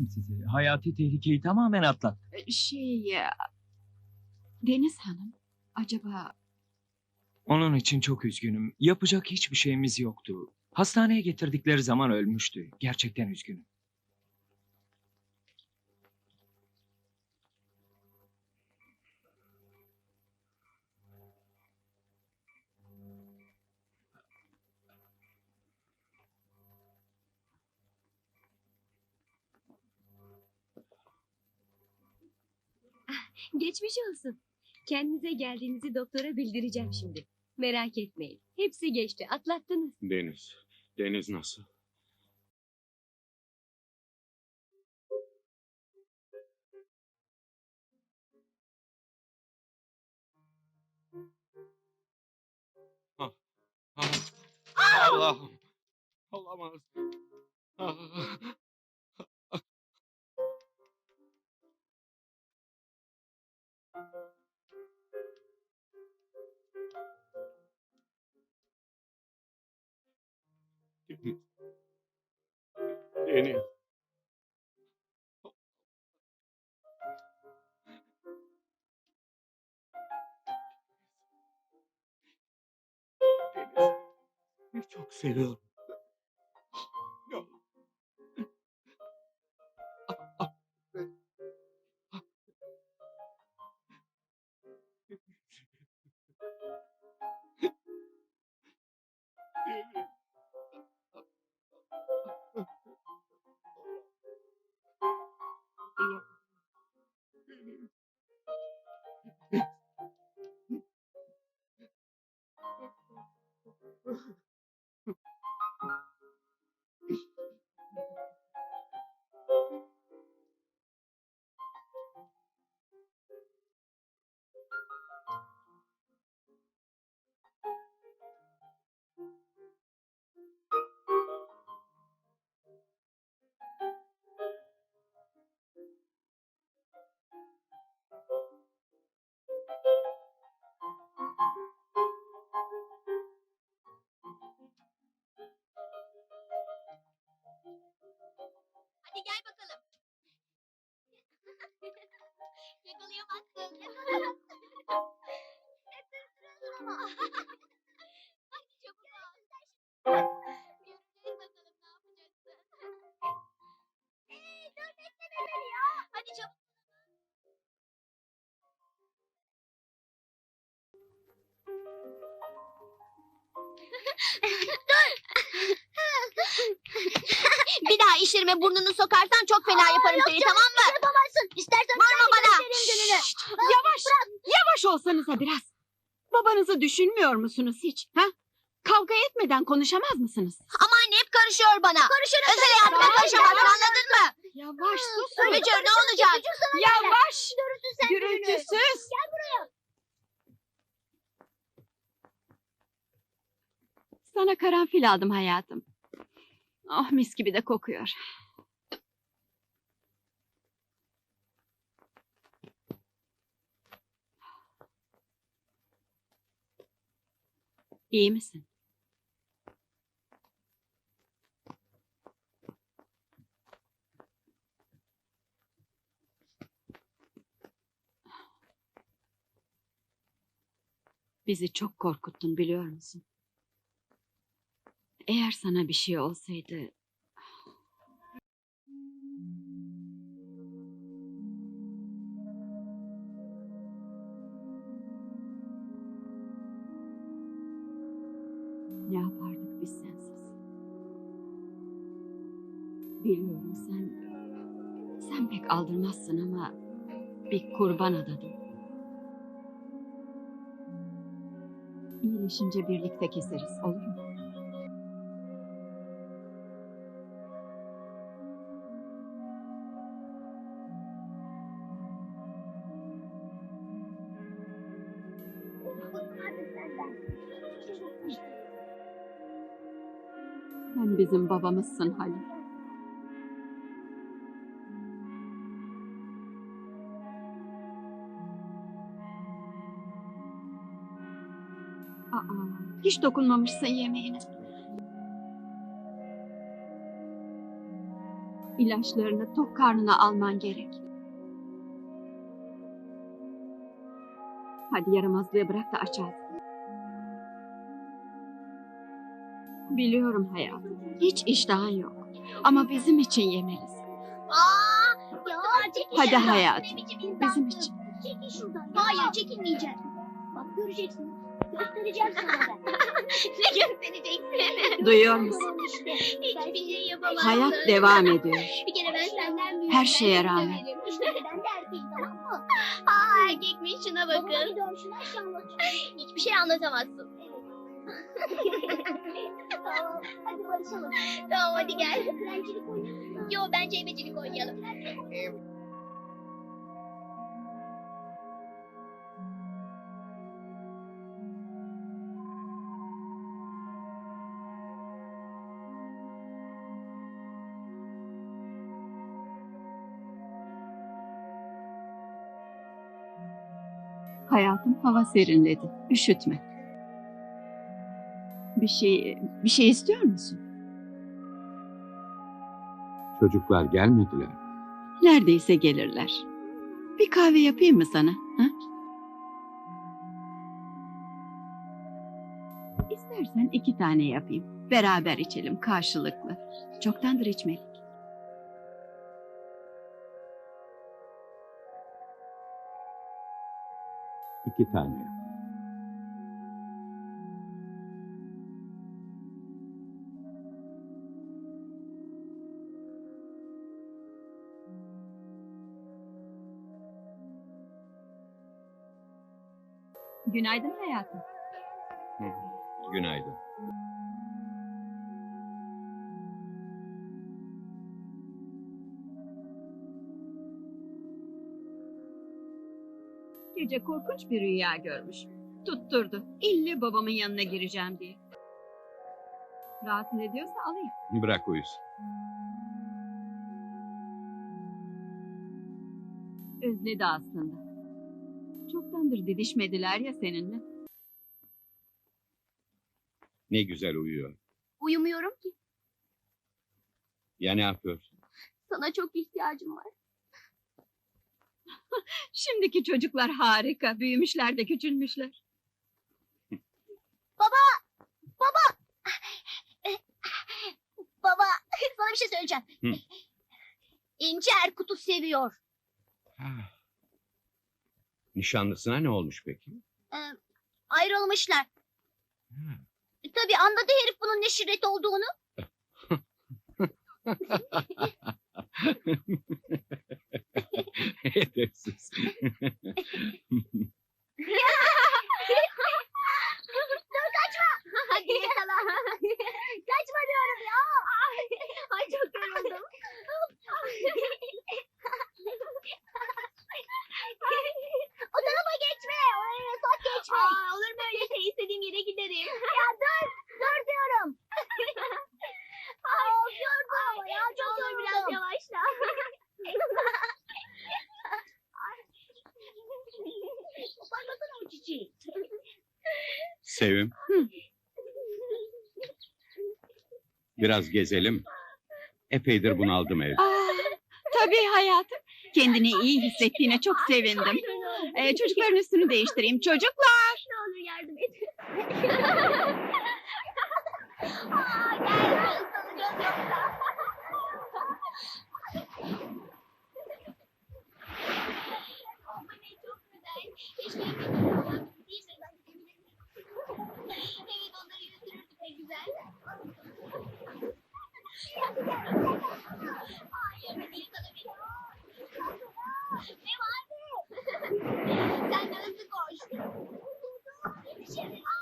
demiştim size. Hayati tehlikeyi tamamen atlat. Şey... e, Deniz Hanım, acaba... Onun için çok üzgünüm. Yapacak hiçbir şeyimiz yoktu. Hastaneye getirdikleri zaman ölmüştü. Gerçekten üzgünüm. Geçmiş olsun. Kendinize geldiğinizi doktora bildireceğim şimdi. Merak etmeyin. Hepsi geçti. Atlattınız. Deniz. Deniz nasıl? Ah, ah, Allah'ım. Olamaz. Ah. Deniz. Seni çok seviyorum. Hadi gel bakalım. Yakalayamazsın. Yakalayamazsın. Isırsın ama. Bir daha işlerime burnunu sokarsan çok fena yaparım seni tamam mı? Yapamazsın. İstersen Vurma bana. Yavaş, yavaş olsanıza biraz. Babanızı düşünmüyor musunuz hiç? Ha? Kavga etmeden konuşamaz mısınız? Ama anne hep karışıyor bana. Karışırım. Özel hayatıma karışamazsın yavaş. anladın mı? Yavaş susun. Bücür ne olacak? Yavaş. Görürsün sen Gürültüsüz. Sana karanfil aldım hayatım. Oh mis gibi de kokuyor. İyi misin? Bizi çok korkuttun biliyor musun? Eğer sana bir şey olsaydı... Ne yapardık biz sensiz? Biliyorum sen... Sen pek aldırmazsın ama... Bir kurban adadın. İyileşince birlikte keseriz olur mu? Sen bizim babamızsın Halil. Aa, hiç dokunmamışsın yemeğine. İlaçlarını tok karnına alman gerek. Hadi yaramazlığı bırak da aç ağzını. Biliyorum hayatım. Hiç iştahın yok. Ama bizim için yemelisin. Aa, ya Hadi şuradan. hayatım, Ne biçim Bizim için. Çekil şuradan. Hayır çekilmeyeceğim. Bak göreceksin. Göstereceğim sana ben. ne göstereceksin? Duyuyor musun? işte. Hiçbir şey yapamazsın. Hayat devam ediyor. Bir kere ben senden büyüğüm. Her şeye rağmen. ben de erkeğim tamam mı? Aa erkekmiş şuna bakın. Babama gidiyorum şuna şey anlatıyorum. Hiçbir şey anlatamazsın. tamam hadi barışalım. Tamam hadi gel. Oynayalım. Yo bence emecilik oynayalım. Hayatım hava serinledi. Üşütme. Bir şey bir şey istiyor musun? Çocuklar gelmediler. Neredeyse gelirler. Bir kahve yapayım mı sana? Ha? İstersen iki tane yapayım. Beraber içelim karşılıklı. Çoktandır içmedik. İki tane. Günaydın hayatım. Günaydın. Gece korkunç bir rüya görmüş. Tutturdu. İlle babamın yanına gireceğim diye. Rahatsız ediyorsa alayım. Bırak uyusun. Özledi aslında. Çoktandır didişmediler ya seninle. Ne güzel uyuyor. Uyumuyorum ki. Ya ne yapıyorsun? Sana çok ihtiyacım var. Şimdiki çocuklar harika. Büyümüşler de küçülmüşler. Baba sana bir şey söyleyeceğim. Hı. İnci Erkut'u seviyor. Ah. Nişanlısına ne olmuş peki? Ee, ayrılmışlar. Ha. E, tabii anladı herif bunun ne şirret olduğunu. Edepsiz. Dur kaçma. Hadi yakala. kaçma diyorum ya. Ay çok yoruldum. o tarafa geçme. Oraya sok geçme. Aa, olur mu öyle şey? İstediğim yere giderim. ya. Dur diyorum. Aa, yoruldum ama ya. Çok olur biraz yavaşla. Koparmasana o çiçeği. Sevim. Biraz gezelim. Epeydir bunaldım evde. Aa, tabii hayatım. Kendini iyi hissettiğine çok sevindim. Ee, çocukların üstünü değiştireyim. Çocuklar. Ne olur yardım et. Aa, gel ıslanacağız yoksa. Ama ne çok güzel. Keşke hepimiz Değil mi? Ben de eminim. Evet onları yüzdürürdük ne güzel. Hayır, değil sana bir. Ne vardı? Sen de hızlı koş. Şimdi, aa!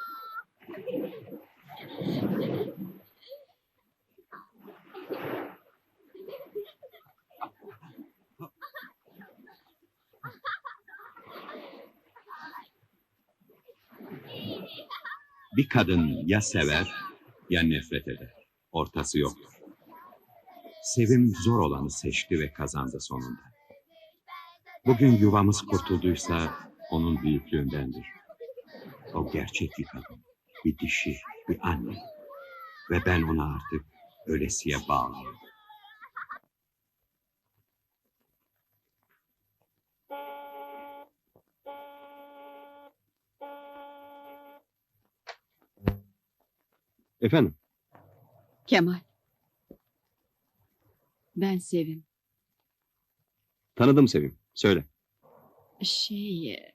Bir kadın ya sever ya nefret eder. Ortası yoktur. Sevim zor olanı seçti ve kazandı sonunda. Bugün yuvamız kurtulduysa onun büyüklüğündendir. O gerçek bir kadın, bir dişi, bir anne. Ve ben ona artık ölesiye bağlıyım. Efendim? Kemal. Ben Sevim. Tanıdım Sevim. Söyle. Şey... e,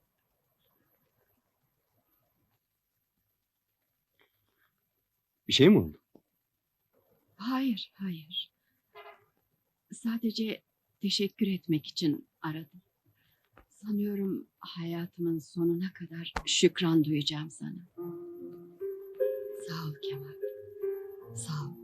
Bir şey mi oldu? Hayır, hayır. Sadece teşekkür etmek için aradım. Sanıyorum hayatımın sonuna kadar şükran duyacağım sana. Sağ ol Kemal. Sağ ol.